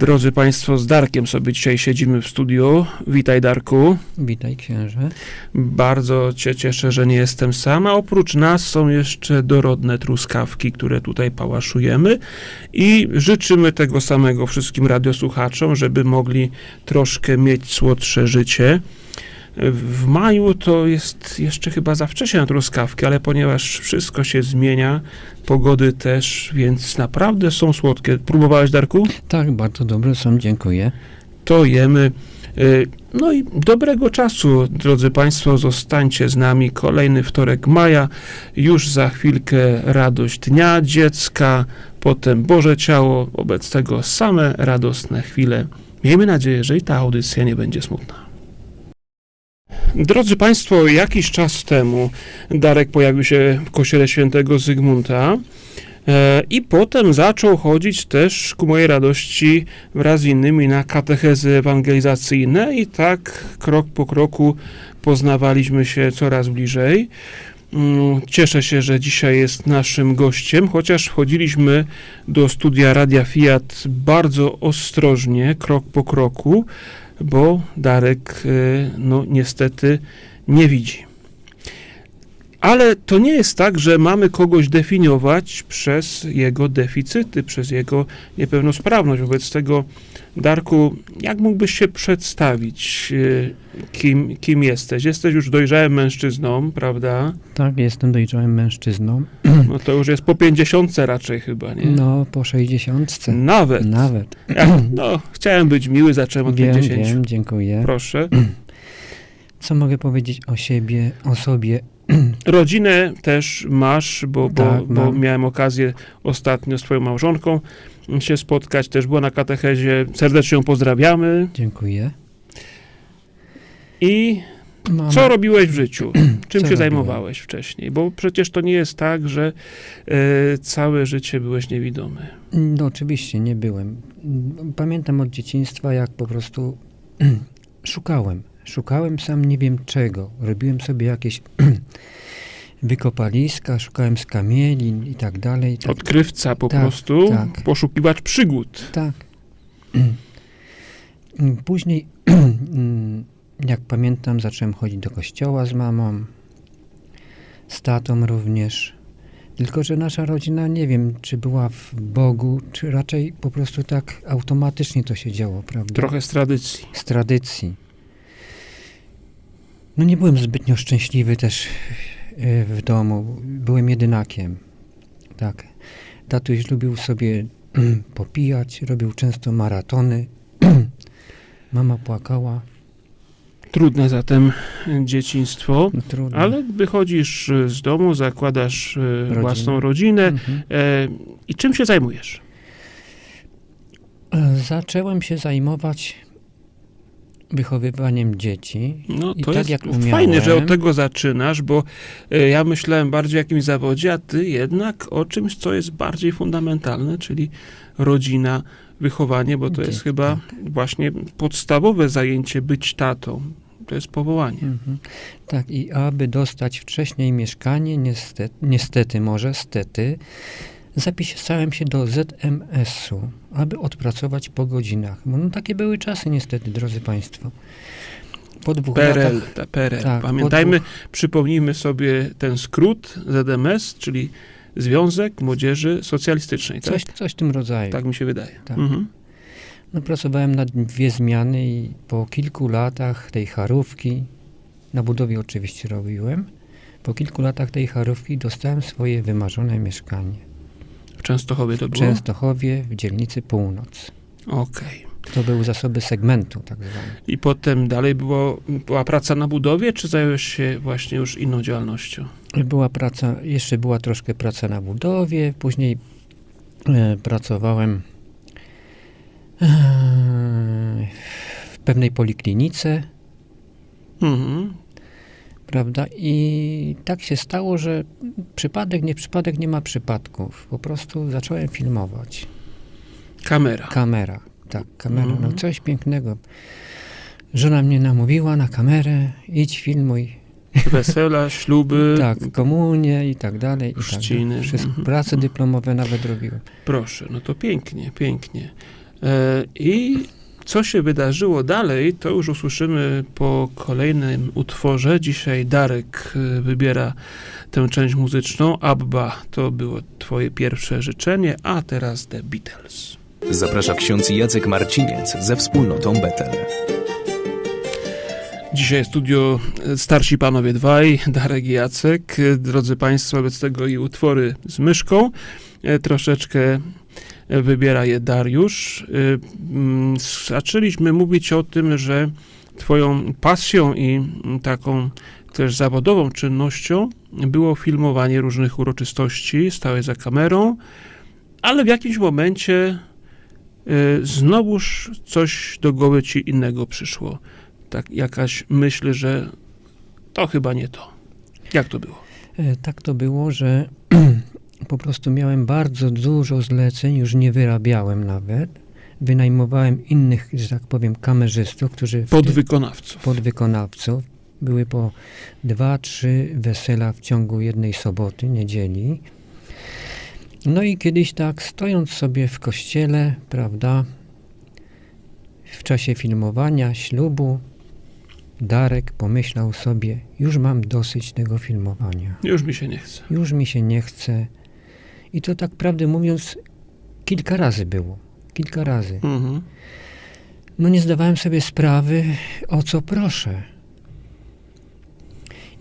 Drodzy Państwo, z Darkiem sobie dzisiaj siedzimy w studiu. Witaj Darku. Witaj księże. Bardzo Cię cieszę, że nie jestem sam, a oprócz nas są jeszcze dorodne truskawki, które tutaj pałaszujemy i życzymy tego samego wszystkim radiosłuchaczom, żeby mogli troszkę mieć słodsze życie. W maju to jest jeszcze chyba za wcześnie na truskawki, ale ponieważ wszystko się zmienia, pogody też, więc naprawdę są słodkie. Próbowałeś, Darku? Tak, bardzo dobre są, dziękuję. To jemy. Y, No i dobrego czasu, drodzy Państwo, zostańcie z nami. Kolejny wtorek maja, już za chwilkę radość Dnia Dziecka, potem Boże Ciało, wobec tego same radosne chwile. Miejmy nadzieję, że i ta audycja nie będzie smutna. Drodzy Państwo, jakiś czas temu Darek pojawił się w kościele świętego Zygmunta e, i potem zaczął chodzić też ku mojej radości wraz z innymi na katechezy ewangelizacyjne i tak krok po kroku poznawaliśmy się coraz bliżej. Mm, Cieszę się, że dzisiaj jest naszym gościem, chociaż wchodziliśmy do studia Radia Fiat bardzo ostrożnie, krok po kroku, bo Darek, y, no niestety, nie widzi. Ale to nie jest tak, że mamy kogoś definiować przez jego deficyty, przez jego niepełnosprawność. Wobec tego, Darku, jak mógłbyś się przedstawić, y, kim, kim jesteś? Jesteś już dojrzałym mężczyzną, prawda? Tak, jestem dojrzałym mężczyzną. No to już jest po pięćdziesiątce raczej chyba, nie? No, po sześćdziesiątce. Nawet. Nawet. Ja, no, chciałem być miły, zacząłem od Wiem, 50. wiem, dziękuję. Proszę. Co mogę powiedzieć o siebie, o sobie? Rodzinę też masz, bo, bo, Tak, bo miałem okazję ostatnio z twoją małżonką się spotkać, też była na katechezie. Serdecznie ją pozdrawiamy. Dziękuję. I co robiłeś w życiu? Czym Co się robiłem? zajmowałeś wcześniej? Bo przecież to nie jest tak, że e, całe życie byłeś niewidomy. No, oczywiście nie byłem. Pamiętam od dzieciństwa, jak po prostu szukałem. Szukałem sam nie wiem czego. Robiłem sobie jakieś wykopaliska, szukałem skamielin i tak dalej. Tak, Odkrywca po Tak, prostu, tak. poszukiwacz przygód. Tak. Później, jak pamiętam, zacząłem chodzić do kościoła z mamą, z tatą również. Tylko, że nasza rodzina, nie wiem, czy była w Bogu, czy raczej po prostu tak automatycznie to się działo, prawda? Trochę z tradycji. Z tradycji. No nie byłem zbytnio szczęśliwy też e, w domu. Byłem jedynakiem. Tak. Tatuś lubił sobie popijać, robił często maratony. Mama płakała. Trudne zatem dzieciństwo. No, trudno. Ale wychodzisz z domu, zakładasz e, własną rodzinę. Mhm. E, I czym się zajmujesz? E, Zacząłem się zajmować wychowywaniem dzieci. No I to tak jest jak fajne, że umiałem. od tego zaczynasz, bo e, ja myślałem bardziej o jakimś zawodzie, a ty jednak o czymś, co jest bardziej fundamentalne, czyli rodzina, wychowanie, bo to jest chyba właśnie podstawowe zajęcie być tatą. To jest powołanie. Mhm. Tak, i aby dostać wcześniej mieszkanie, niestety, niestety może, stety, zapisałem się do ZMS-u, aby odpracować po godzinach. Bo no, takie były czasy niestety, drodzy Państwo. Po dwóch PRL, latach... ta PRL. Tak, Pamiętajmy, przypomnijmy sobie ten skrót ZMS, czyli Związek Młodzieży Socjalistycznej. Tak, Coś, coś w tym rodzaju. tak mi się wydaje. Tak. Mhm. No, pracowałem na dwie zmiany i po kilku latach tej charówki, na budowie oczywiście robiłem, po kilku latach tej charówki dostałem swoje wymarzone mieszkanie. W Częstochowie to W było? Częstochowie w dzielnicy Północ. Okej. To były zasoby segmentu tak zwane. I potem dalej było, była praca na budowie, czy zająłeś się właśnie już inną działalnością? Była praca, jeszcze była troszkę praca na budowie, później e, pracowałem e, w pewnej poliklinice, Mhm. Prawda? I tak się stało, że przypadek, nie przypadek, nie ma przypadków. Po prostu zacząłem filmować. Kamera. Kamera, tak, kamera, no Mhm. coś pięknego. Żona mnie namówiła na kamerę, idź filmuj. Wesela, śluby. Tak, komunie i tak dalej. I tak Chrzciny. dalej. Wszystko, Mhm. prace dyplomowe nawet robiłem. Proszę, no to pięknie, pięknie. E, I co się wydarzyło dalej, to już usłyszymy po kolejnym utworze. Dzisiaj Darek e, wybiera tę część muzyczną. Abba to było twoje pierwsze życzenie, a teraz The Beatles. Zaprasza ksiądz Jacek Marciniec ze wspólnotą Betel. Dzisiaj studio e, starsi panowie dwaj, Darek i Jacek. E, Drodzy Państwo, wobec tego i utwory z myszką. Troszeczkę wybiera je Dariusz. E, mm, Zaczęliśmy mówić o tym, że twoją pasją i taką też zawodową czynnością było filmowanie różnych uroczystości, stałeś za kamerą, ale w jakimś momencie e, znowuż coś do głowy ci innego przyszło tak jakaś myśl, że to chyba nie to. Jak to było? E, Tak to było, że po prostu miałem bardzo dużo zleceń, już nie wyrabiałem nawet. Wynajmowałem innych, że tak powiem, kamerzystów, którzy Podwykonawców. podwykonawców. Były po dwa, trzy wesela w ciągu jednej soboty, niedzieli. No i kiedyś tak, stojąc sobie w kościele, prawda, w czasie filmowania ślubu, Darek pomyślał sobie, już mam dosyć tego filmowania. Już mi się nie chce. Już mi się nie chce. I to tak prawdę mówiąc, kilka razy było. Kilka razy. Mhm. No nie zdawałem sobie sprawy, o co proszę.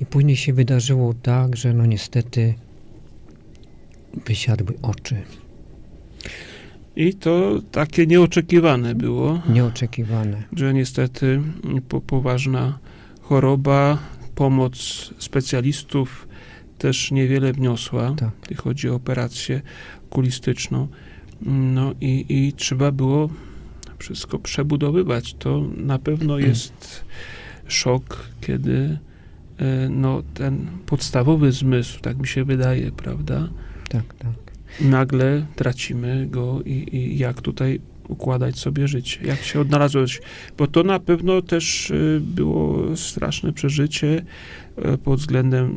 I później się wydarzyło tak, że no niestety wysiadły oczy. I to takie nieoczekiwane było, Nieoczekiwane. że niestety po, poważna choroba, pomoc specjalistów też niewiele wniosła, Tak. jeśli chodzi o operację okulistyczną. No i, i trzeba było wszystko przebudowywać. To na pewno jest szok, kiedy e, no, ten podstawowy zmysł, tak mi się wydaje, prawda, Tak, tak. nagle tracimy go i, i jak tutaj układać sobie życie, jak się odnalazłeś, bo to na pewno też y, było straszne przeżycie e, pod względem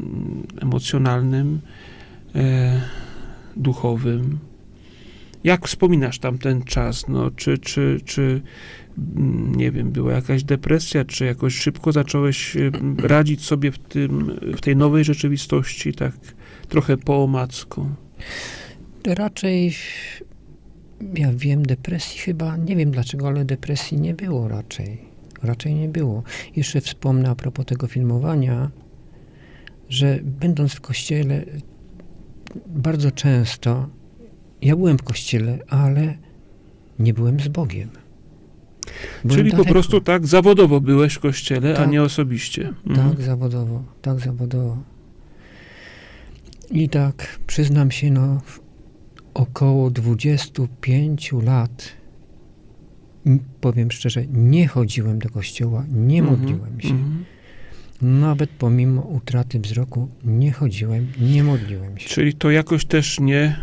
emocjonalnym, e, duchowym. Jak wspominasz tamten czas? No, czy, czy, czy mm, nie wiem, była jakaś depresja, czy jakoś szybko zacząłeś y, radzić sobie w, tym, w tej nowej rzeczywistości, tak trochę po omacku? Raczej, ja wiem, depresji chyba, nie wiem dlaczego, ale depresji nie było raczej. Raczej nie było. Jeszcze wspomnę a propos tego filmowania, że będąc w kościele, bardzo często, ja byłem w kościele, ale nie byłem z Bogiem. Byłem Czyli po daleko. prostu tak zawodowo byłeś w kościele, a Tak. nie osobiście. Mhm. Tak, zawodowo, tak, zawodowo. I tak, przyznam się, no, około 25 lat, powiem szczerze, nie chodziłem do kościoła, nie Mhm, modliłem się. mhm. Nawet pomimo utraty wzroku nie chodziłem, nie modliłem się. Czyli to jakoś też nie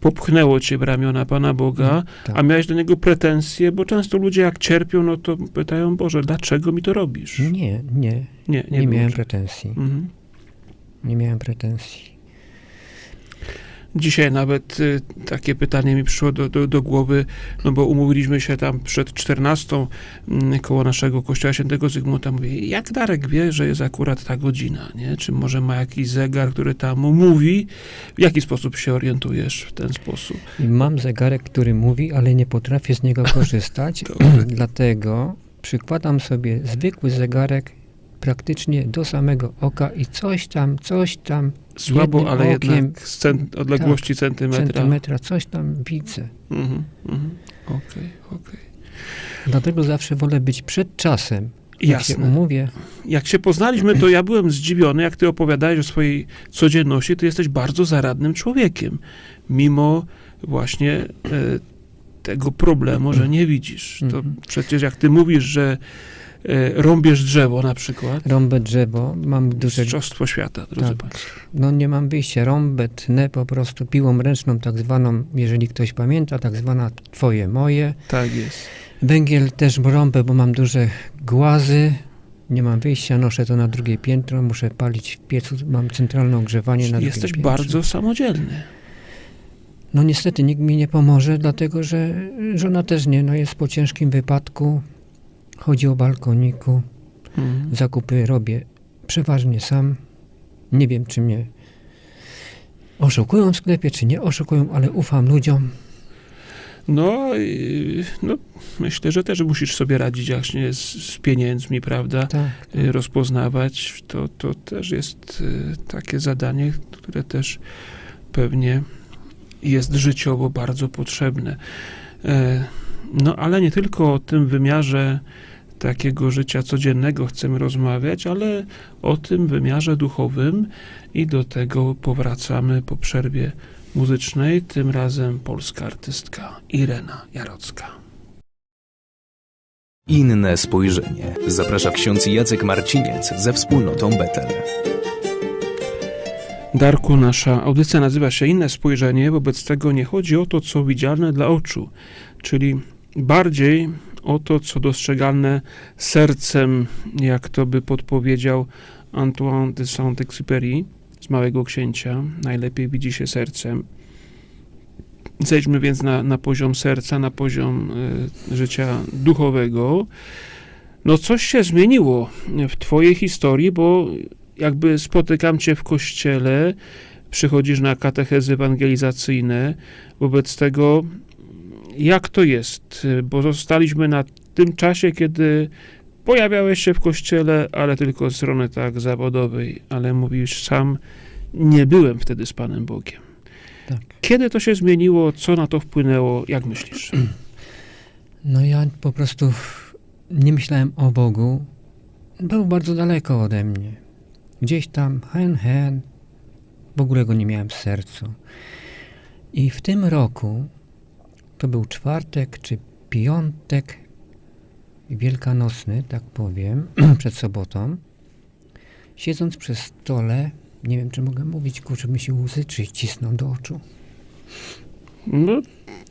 popchnęło cię w ramiona Pana Boga, Tak. a miałeś do Niego pretensje, bo często ludzie jak cierpią, no to pytają, Boże, dlaczego mi to robisz? Nie, nie, Nie, nie, nie, miałem pretensji. Mhm. Nie miałem pretensji. Dzisiaj nawet y, takie pytanie mi przyszło do, do, do głowy, no bo umówiliśmy się tam przed 14 mm, koło naszego kościoła świętego Zygmunta. Mówię, jak Darek wie, że jest akurat ta godzina, nie? Czy może ma jakiś zegar, który tam mówi? W jaki sposób się orientujesz w ten sposób? Mam zegarek, który mówi, ale nie potrafię z niego korzystać, dlatego przykładam sobie zwykły zegarek praktycznie do samego oka i coś tam, coś tam, Słabo, Jednym ale okiem- jednak z cent- odległości centymetra. centymetra, coś tam widzę. Mhm, mhm. Okej, okej. Dlatego zawsze wolę być przed czasem. Jak się Jasne. umówię, Jak się poznaliśmy, to ja byłem zdziwiony, jak ty opowiadałeś o swojej codzienności, ty jesteś bardzo zaradnym człowiekiem, mimo właśnie e, tego problemu, że nie widzisz. To Mhm. przecież jak ty mówisz, że rąbiesz drzewo na przykład, rąbę drzewo, mam duże, mistrzostwo świata, drodzy Tak. państwo. no nie mam wyjścia, rąbę, tnę po prostu piłą ręczną, tak zwaną, jeżeli ktoś pamięta, tak zwana twoje, moje. Tak jest. Węgiel też rąbę, bo mam duże głazy, nie mam wyjścia, noszę to na drugie piętro, muszę palić w piecu, mam centralne ogrzewanie na Czyli drugim jesteś bardzo samodzielny. No niestety nikt mi nie pomoże, dlatego że żona też nie, no jest po ciężkim wypadku, chodzi o balkoniku, Mhm. zakupy robię przeważnie sam. Nie wiem, czy mnie oszukują w sklepie, czy nie oszukują, ale ufam ludziom. No, i- no, myślę, że też musisz sobie radzić właśnie z, z pieniędzmi, prawda? Tak. Y, Rozpoznawać, to, to też jest y, takie zadanie, które też pewnie jest życiowo bardzo potrzebne. E, No, ale nie tylko o tym wymiarze takiego życia codziennego chcemy rozmawiać, ale o tym wymiarze duchowym i do tego powracamy po przerwie muzycznej, tym razem polska artystka Irena Jarocka. Inne spojrzenie. Zaprasza ksiądz Jacek Marciniec ze wspólnotą Betel. Darku, nasza audycja nazywa się Inne Spojrzenie, wobec tego nie chodzi o to, co widzialne dla oczu, czyli bardziej o to, co dostrzegalne sercem, jak to by podpowiedział Antoine de Saint-Exupéry z Małego Księcia. Najlepiej widzi się sercem. Zejdźmy więc na, na poziom serca, na poziom e, życia duchowego. No coś się zmieniło w twojej historii, bo jakby spotykam cię w kościele, przychodzisz na katechezy ewangelizacyjne. Wobec tego, jak to jest? Bo zostaliśmy na tym czasie, kiedy pojawiałeś się w kościele, ale tylko z strony tak zawodowej, ale mówisz sam, nie byłem wtedy z Panem Bogiem. Tak. Kiedy to się zmieniło? Co na to wpłynęło? Jak myślisz? No ja po prostu nie myślałem o Bogu. Był bardzo daleko ode mnie. Gdzieś tam, hen, hen. W ogóle go nie miałem w sercu. I w tym roku, to był czwartek czy piątek wielkanocny, tak powiem, przed sobotą, siedząc przy stole, nie wiem, czy mogę mówić, kurczę, mi się łzy czy cisną do oczu. No,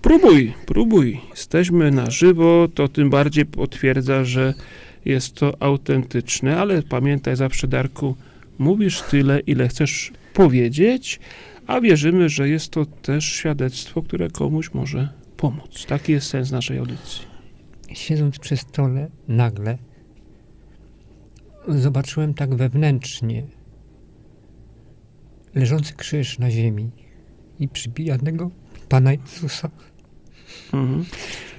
próbuj, próbuj. Jesteśmy na żywo, to tym bardziej potwierdza, że jest to autentyczne, ale pamiętaj zawsze, Darku, mówisz tyle, ile chcesz powiedzieć, a wierzymy, że jest to też świadectwo, które komuś może pomóc. Taki jest sens naszej audycji. Siedząc przy stole, nagle zobaczyłem tak wewnętrznie leżący krzyż na ziemi i przybijanego Pana Jezusa. Mhm.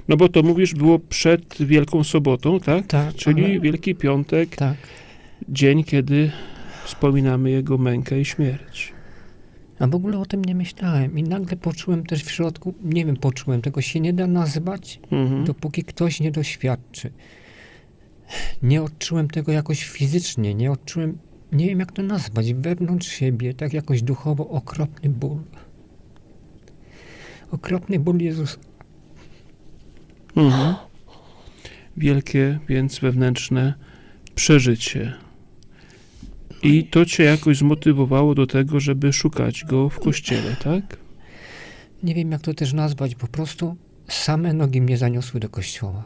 No bo to mówisz, było przed Wielką Sobotą, tak? Tak, Czyli ale- Wielki Piątek, Tak. dzień, kiedy wspominamy Jego mękę i śmierć. A w ogóle o tym nie myślałem i nagle poczułem też w środku, nie wiem, poczułem, tego się nie da nazwać, Mhm. dopóki ktoś nie doświadczy. Nie odczułem tego jakoś fizycznie, nie odczułem, nie wiem jak to nazwać, wewnątrz siebie, tak jakoś duchowo okropny ból. Okropny ból Jezusa. Mhm. Wielkie, więc wewnętrzne przeżycie. I to cię jakoś zmotywowało do tego, żeby szukać go w kościele, tak? Nie wiem jak to też nazwać, po prostu same nogi mnie zaniosły do kościoła.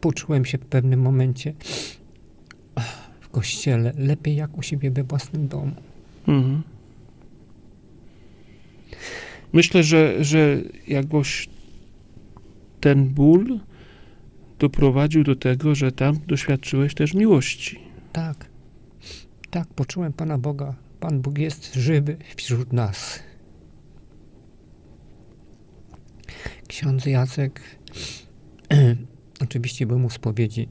Poczułem się w pewnym momencie w kościele lepiej jak u siebie we własnym domu. Mhm. Myślę, że, że jakoś ten ból doprowadził do tego, że tam doświadczyłeś też miłości. Tak, tak, poczułem Pana Boga. Pan Bóg jest żywy wśród nas. Ksiądz Jacek, oczywiście był mu spowiedzi,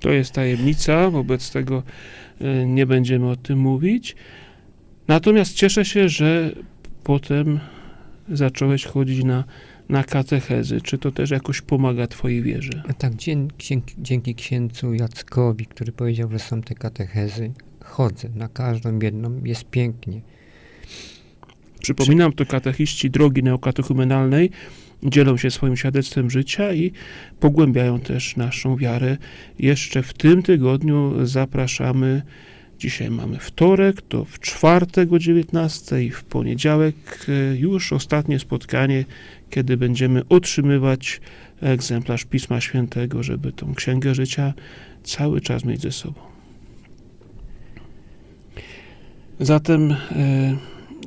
To jest tajemnica, wobec tego e, nie będziemy o tym mówić. Natomiast cieszę się, że potem zacząłeś chodzić na, na katechezy. Czy to też jakoś pomaga Twojej wierze? A tak dzięki, dzięki księdzu Jackowi, który powiedział, że są te katechezy, chodzę na każdą jedną, jest pięknie. Przypominam, to katechiści drogi neokatechumenalnej dzielą się swoim świadectwem życia i pogłębiają też naszą wiarę. Jeszcze w tym tygodniu zapraszamy. Dzisiaj mamy wtorek, to w czwartek o 19 i w poniedziałek e, już ostatnie spotkanie, kiedy będziemy otrzymywać egzemplarz Pisma Świętego, żeby tą Księgę Życia cały czas mieć ze sobą. Zatem e,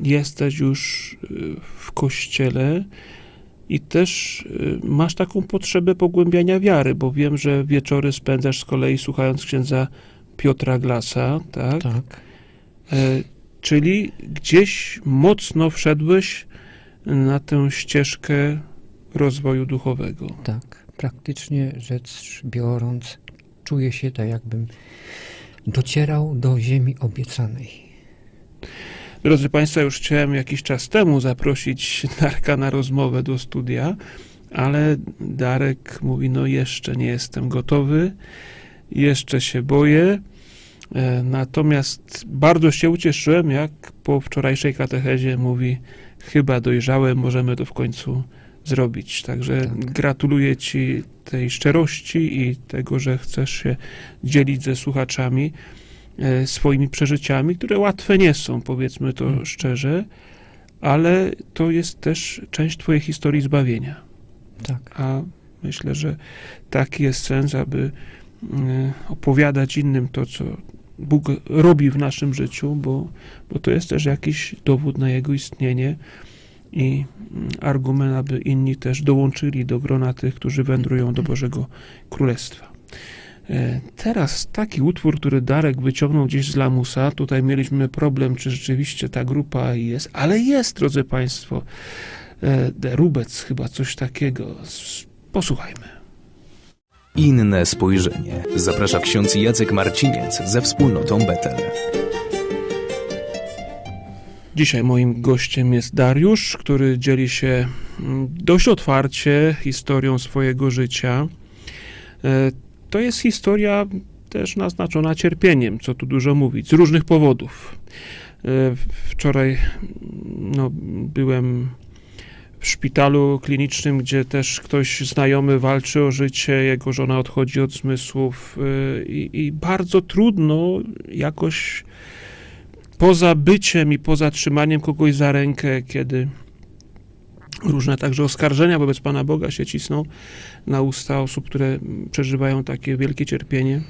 jesteś już y, w kościele i też masz taką potrzebę pogłębiania wiary, bo wiem, że wieczory spędzasz z kolei słuchając księdza Piotra Glasa, tak? Tak. E, czyli gdzieś mocno wszedłeś na tę ścieżkę rozwoju duchowego. Tak, praktycznie rzecz biorąc, czuję się tak, jakbym docierał do ziemi obiecanej. Drodzy Państwo, już chciałem jakiś czas temu zaprosić Darka na rozmowę do studia, ale Darek mówi, no jeszcze nie jestem gotowy, jeszcze się boję. E, Natomiast bardzo się ucieszyłem, jak po wczorajszej katechezie mówi, chyba dojrzałem, możemy to w końcu zrobić. Także Tak. gratuluję Ci tej szczerości i tego, że chcesz się dzielić ze słuchaczami e, swoimi przeżyciami, które łatwe nie są, powiedzmy to Mm. szczerze, ale to jest też część Twojej historii zbawienia. Tak, A myślę, że taki jest sens, aby opowiadać innym to, co Bóg robi w naszym życiu, bo, bo to jest też jakiś dowód na Jego istnienie i mm, argument, aby inni też dołączyli do grona tych, którzy wędrują do Bożego Królestwa. E, Teraz taki utwór, który Darek wyciągnął gdzieś z lamusa, tutaj mieliśmy problem, czy rzeczywiście ta grupa jest, ale jest, drodzy Państwo. E, De Rubec, chyba coś takiego. Posłuchajmy. Inne spojrzenie. Zaprasza ksiądz Jacek Marciniec ze wspólnotą Betel. Dzisiaj moim gościem jest Dariusz, który dzieli się mm, dość otwarcie historią swojego życia. E, To jest historia też naznaczona cierpieniem, co tu dużo mówić, z różnych powodów. E, Wczoraj mm, no, byłem w szpitalu klinicznym, gdzie też ktoś znajomy walczy o życie, jego żona odchodzi od zmysłów e, i, i bardzo trudno jakoś poza byciem i poza trzymaniem kogoś za rękę, kiedy różne także oskarżenia wobec Pana Boga się cisną na usta osób, które przeżywają takie wielkie cierpienie.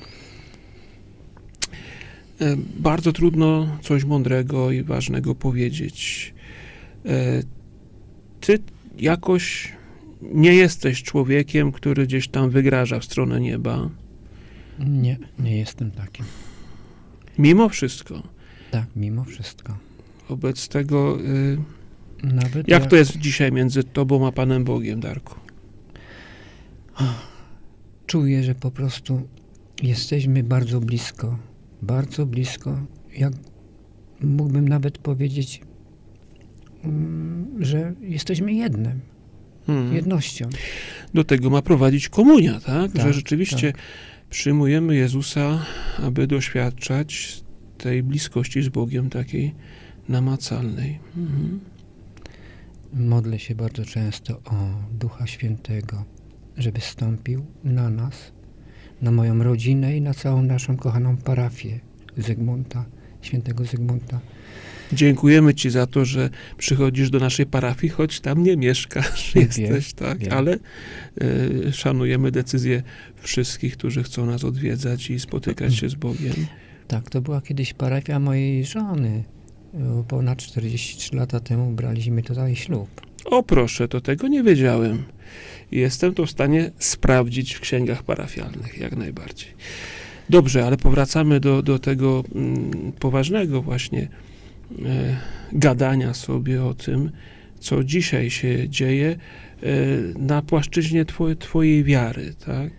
E, Bardzo trudno coś mądrego i ważnego powiedzieć. Ty jakoś nie jesteś człowiekiem, który gdzieś tam wygraża w stronę nieba. nie, nie jestem takim. Mimo wszystko. Tak, mimo wszystko. Wobec tego y, Nawet Jak to jest dzisiaj między tobą a Panem Bogiem, Darku? Czuję, że po prostu jesteśmy bardzo blisko. Bardzo blisko. Jak mógłbym nawet powiedzieć, że jesteśmy jednym, Hmm. jednością. Do tego ma prowadzić komunia, tak? Tak, Że rzeczywiście przyjmujemy Jezusa, aby doświadczać tej bliskości z Bogiem, takiej namacalnej. Mhm. Modlę się bardzo często o Ducha Świętego, żeby stąpił na nas, na moją rodzinę i na całą naszą kochaną parafię Zygmunta, świętego Zygmunta. Dziękujemy Ci za to, że przychodzisz do naszej parafii, choć tam nie mieszkasz, jesteś, tak? Ale y, szanujemy decyzje wszystkich, którzy chcą nas odwiedzać i spotykać się z Bogiem. Tak, to była kiedyś parafia mojej żony. O, Ponad 43 lata temu braliśmy tutaj ślub. O proszę, to tego nie wiedziałem. Jestem to w stanie sprawdzić w księgach parafialnych, jak najbardziej. Dobrze, ale powracamy do, do tego mm, poważnego właśnie e, gadania sobie o tym, co dzisiaj się dzieje e, na płaszczyźnie twoje, twojej wiary, tak?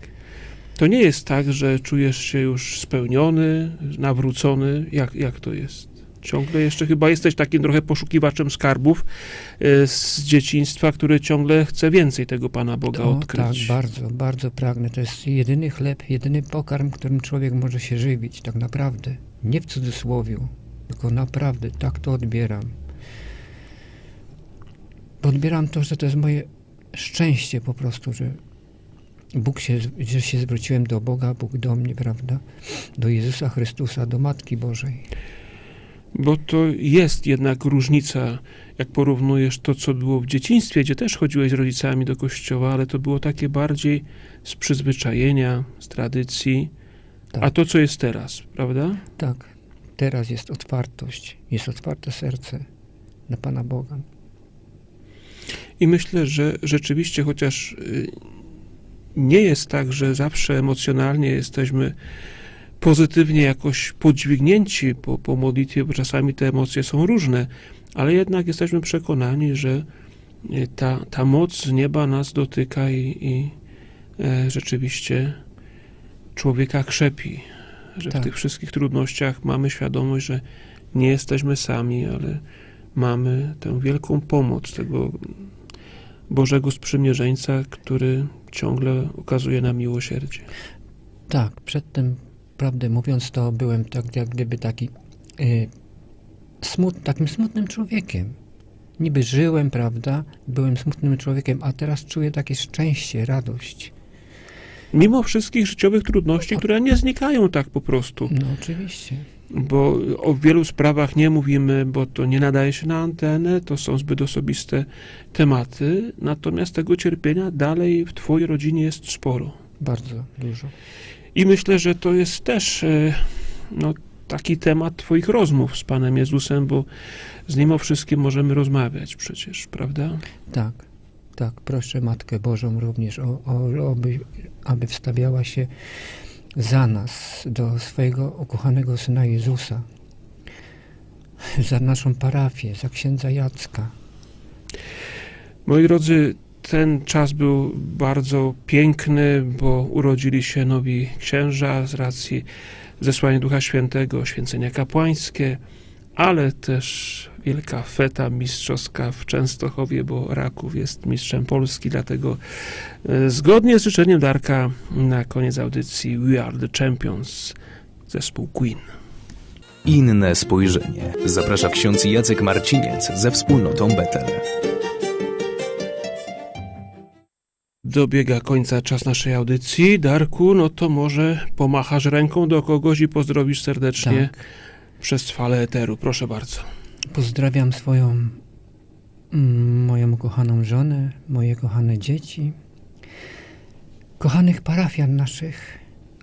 To nie jest tak, że czujesz się już spełniony, nawrócony. Jak, jak to jest? Ciągle jeszcze chyba jesteś takim trochę poszukiwaczem skarbów e, z dzieciństwa, który ciągle chce więcej tego Pana Boga O, odkryć. tak, bardzo, bardzo pragnę. To jest jedyny chleb, jedyny pokarm, którym człowiek może się żywić, tak naprawdę. Nie w cudzysłowiu, naprawdę tak to odbieram. Bo Odbieram to, że to jest moje szczęście po prostu, że Bóg się, że się zwróciłem do Boga, Bóg do mnie, prawda? Do Jezusa Chrystusa, do Matki Bożej. Bo to jest jednak różnica, jak porównujesz to, co było w dzieciństwie, gdzie też chodziłeś z rodzicami do kościoła, ale to było takie bardziej z przyzwyczajenia, z tradycji, Tak. a to, co jest teraz, prawda? Tak, teraz jest otwartość, jest otwarte serce, na Pana Boga. I myślę, że rzeczywiście, chociaż y, nie jest tak, że zawsze emocjonalnie jesteśmy pozytywnie jakoś podźwignięci po, po modlitwie, bo czasami te emocje są różne, ale jednak jesteśmy przekonani, że y, ta, ta moc z nieba nas dotyka i, i e, rzeczywiście człowieka krzepi, że Tak. w tych wszystkich trudnościach mamy świadomość, że nie jesteśmy sami, ale mamy tę wielką pomoc tego Bożego Sprzymierzeńca, który ciągle okazuje nam miłosierdzie. Tak, przedtem, prawdę mówiąc, to byłem tak jak gdyby taki y, smut, takim smutnym człowiekiem. Niby żyłem, prawda? Byłem smutnym człowiekiem, a teraz czuję takie szczęście, radość. Mimo wszystkich życiowych trudności, które nie znikają tak po prostu, No oczywiście. bo o wielu sprawach nie mówimy, bo to nie nadaje się na antenę, to są zbyt osobiste tematy, natomiast tego cierpienia dalej w Twojej rodzinie jest sporo. Bardzo dużo. I myślę, że to jest też e, no, taki temat Twoich rozmów z Panem Jezusem, bo z Nim o wszystkim możemy rozmawiać przecież, prawda? Tak, tak. Proszę Matkę Bożą również, o, o, aby, aby wstawiała się za nas, do swojego ukochanego Syna Jezusa, za naszą parafię, za księdza Jacka. Moi drodzy, ten czas był bardzo piękny, bo urodzili się nowi księża z racji zesłania Ducha Świętego, święcenia kapłańskie, ale też wielka feta mistrzowska w Częstochowie, bo Raków jest mistrzem Polski, dlatego e, zgodnie z życzeniem Darka na koniec audycji We Are The Champions, zespół Queen. Inne spojrzenie. Zaprasza ksiądz Jacek Marciniec ze wspólnotą Betel. Dobiega końca czas naszej audycji. Darku, no to może pomachasz ręką do kogoś i pozdrowisz serdecznie Tak. Przez falę eteru. Proszę bardzo. Pozdrawiam swoją, mm, moją kochaną żonę, moje kochane dzieci, kochanych parafian naszych,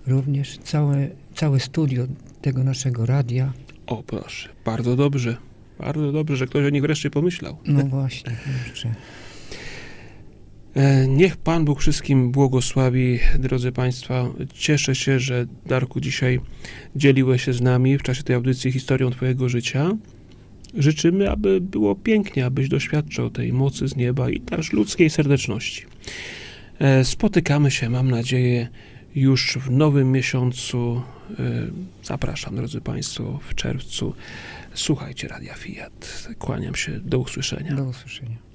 również całe, całe studio tego naszego radia. O, proszę. Bardzo dobrze. Bardzo dobrze, że ktoś o nich wreszcie pomyślał. No właśnie, kurczę. E, Niech Pan Bóg wszystkim błogosławi, drodzy Państwa. Cieszę się, że Darku dzisiaj dzieliłeś się z nami w czasie tej audycji historią Twojego życia. Życzymy, aby było pięknie, abyś doświadczał tej mocy z nieba i też ludzkiej serdeczności. E, Spotykamy się, mam nadzieję, już w nowym miesiącu. E, Zapraszam, drodzy Państwo, w czerwcu. Słuchajcie Radia Fiat. Kłaniam się. Do usłyszenia. Do usłyszenia.